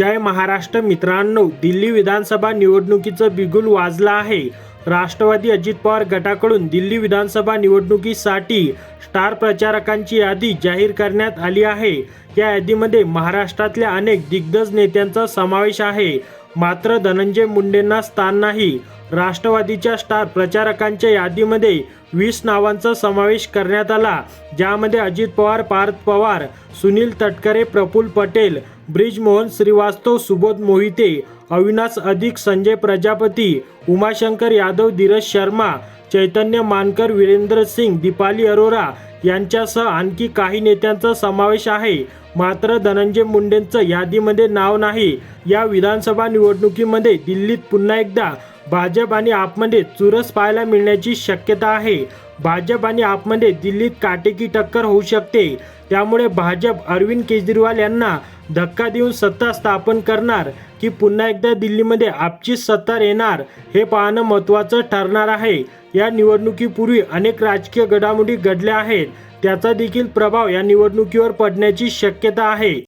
जय महाराष्ट्र. मित्रांनो दिल्ली विधानसभा निवडणुकीचं बिगुल वाजलं आहे. राष्ट्रवादी अजित पवार गटाकडून दिल्ली विधानसभा निवडणुकीसाठी स्टार प्रचारकांची यादी जाहीर करण्यात आली आहे. या यादीमध्ये महाराष्ट्रातल्या अनेक दिग्गज नेत्यांचा समावेश आहे. मात्र धनंजय मुंडेंना स्थान नाही. राष्ट्रवादीच्या स्टार प्रचारकांच्या यादीमध्ये वीस नावांचा समावेश करण्यात आला ज्यामध्ये अजित पवार पार्थ पवार सुनील तटकरे प्रफुल्ल पटेल ब्रिजमोहन श्रीवास्तव सुबोध मोहिते अविनाश अधिक संजय प्रजापती उमाशंकर यादव धीरज शर्मा चैतन्य मानकर वीरेंद्र सिंग दीपाली अरोरा यांच्यासह आणखी काही नेत्यांचा समावेश आहे. मात्र धनंजय मुंडेंचं यादीमध्ये नाव नाही. या विधानसभा निवडणुकीमध्ये दिल्लीत पुन्हा एकदा भाजप आणि आपमध्ये चुरस पाहायला मिळण्याची शक्यता आहे. भाजप आणि आपमध्ये दिल्लीत काटेकी टक्कर होऊ शकते. त्यामुळे भाजप अरविंद केजरीवाल यांना धक्का देऊन सत्ता स्थापन करणार की पुन्हा एकदा दिल्लीमध्ये आपचीच सत्ता येणार हे पाहणं महत्त्वाचं ठरणार आहे. या निवडणुकीपूर्वी अनेक राजकीय घडामोडी घडल्या आहेत. त्याचा देखील प्रभाव या निवडणुकीवर पडण्याची शक्यता आहे.